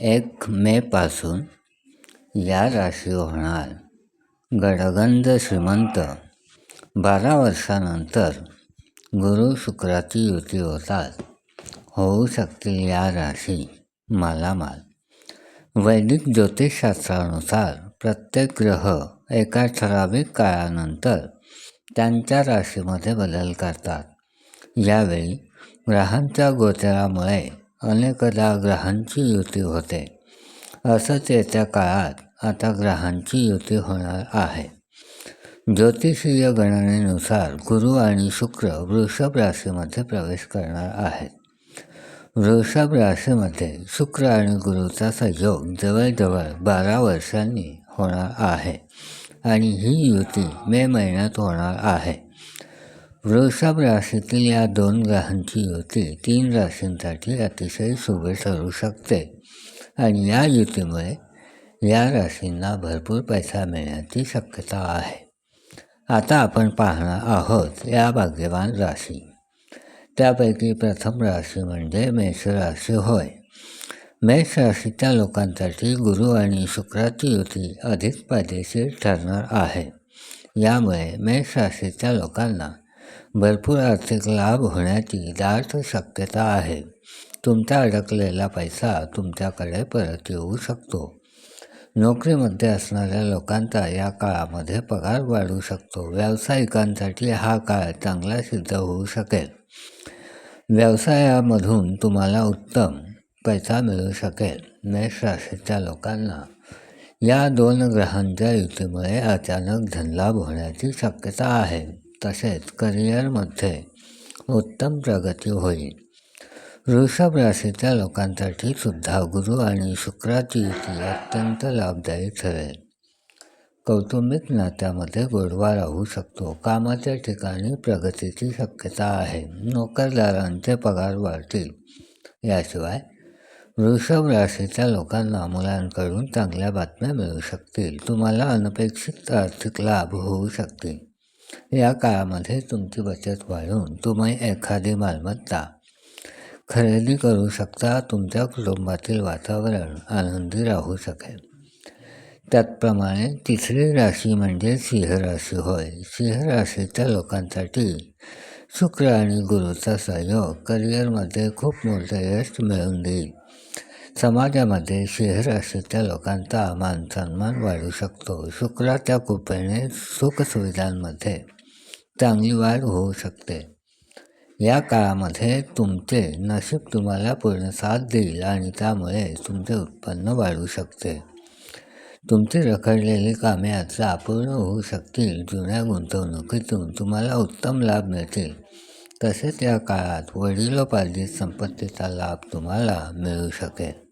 एक मेपासून या राशी होणार. गडगंज श्रीमंत. बारा वर्षानंतर गुरु शुक्राची युती होतात होऊ शकतील या राशी मालामाल. वैदिक ज्योतिषशास्त्रानुसार प्रत्येक ग्रह एका ठराविक काळानंतर त्यांच्या राशीमध्ये बदल करतात. यावेळी ग्रहांच्या गोचरामुळे अनेकदा ग्रहांची युती होते. असंच येत्या काळात आता ग्रहांची युती होणार आहे. ज्योतिषीय गणनेनुसार गुरु आणि शुक्र वृषभ राशीमध्ये प्रवेश करणार आहेत. वृषभ राशीमध्ये शुक्र आणि गुरुचा संयोग जवळजवळ बारा वर्षांनी होणार आहे आणि ही युती मे महिन्यात होणार आहे. वृषभ राशीतील या दोन ग्रहांची युती तीन राशींसाठी अतिशय शुभ ठरू शकते. आणि या युतीमुळे या राशींना भरपूर पैसा मिळण्याची शक्यता आहे. आता आपण पाहणार आहोत या भाग्यवान राशी. त्यापैकी प्रथम राशी म्हणजे मेष राशी होय. मेष राशीच्या लोकांसाठी गुरु आणि शुक्राची युती अधिक फायदेशीर ठरणार आहे. यामुळे मेष राशीच्या लोकांना भरपूर आर्थिक लाभ होण्याची दाट शक्यता आहे. तुमचा अडकलेला पैसा तुमच्याकडे परत येऊ शकतो. नोकरीमध्ये असणाऱ्या लोकांचा या काळामध्ये पगार वाढू शकतो. व्यावसायिकांसाठी हा काळ चांगला सिद्ध होऊ शकेल. व्यवसायामधून तुम्हाला उत्तम पैसा मिळू शकेल मेष राशीच्या लोकांना. या दोन ग्रहांच्या युतीमुळे अचानक धनलाभ होण्याची शक्यता आहे. तसेच करिअरमध्ये उत्तम प्रगती होईल. वृषभ राशीच्या लोकांसाठी सुद्धा गुरु आणि शुक्राची युती अत्यंत लाभदायी ठरेल. कौटुंबिक नात्यामध्ये गोडवा राहू शकतो. कामाच्या ठिकाणी प्रगतीची शक्यता आहे. नोकरदारांचे पगार वाढतील. याशिवाय वृषभ राशीच्या लोकांना मुलांकडून चांगल्या बातम्या मिळू शकतील. तुम्हाला अनपेक्षित आर्थिक लाभ होऊ शकतील. या काळामध्ये तुमची बचत वाढून तुम्ही एखादी मालमत्ता खरेदी करू शकता तुमच्या कुटुंबातील वातावरण आनंदी राहू शकेल. त्याचप्रमाणे तिसरी राशी म्हणजे सिंह राशी होय. सिंह राशीच्या लोकांसाठी शुक्र आणि गुरुचा सहयोग करिअरमध्ये खूप मोठं यश मिळवून देईल. समाजामध्ये सिंह राशीच्या लोकांचा मानसन्मान वाढू शकतो. शुक्राच्या कृपेने सुखसुविधांमध्ये चांगली वाढ होऊ शकते. या काळामध्ये तुमचे नशीब तुम्हाला पूर्ण साथ देईल आणि त्यामुळे तुमचे उत्पन्न वाढू शकते. तुमची रखडलेली कामे आता अपूर्ण होऊ शकतील. जुन्या गुंतवणुकीतून तुम्हाला उत्तम लाभ मिळतील. तसेच या काळात वडिलोपार्जित संपत्तीचा लाभ तुम्हाला मिळू शकेल.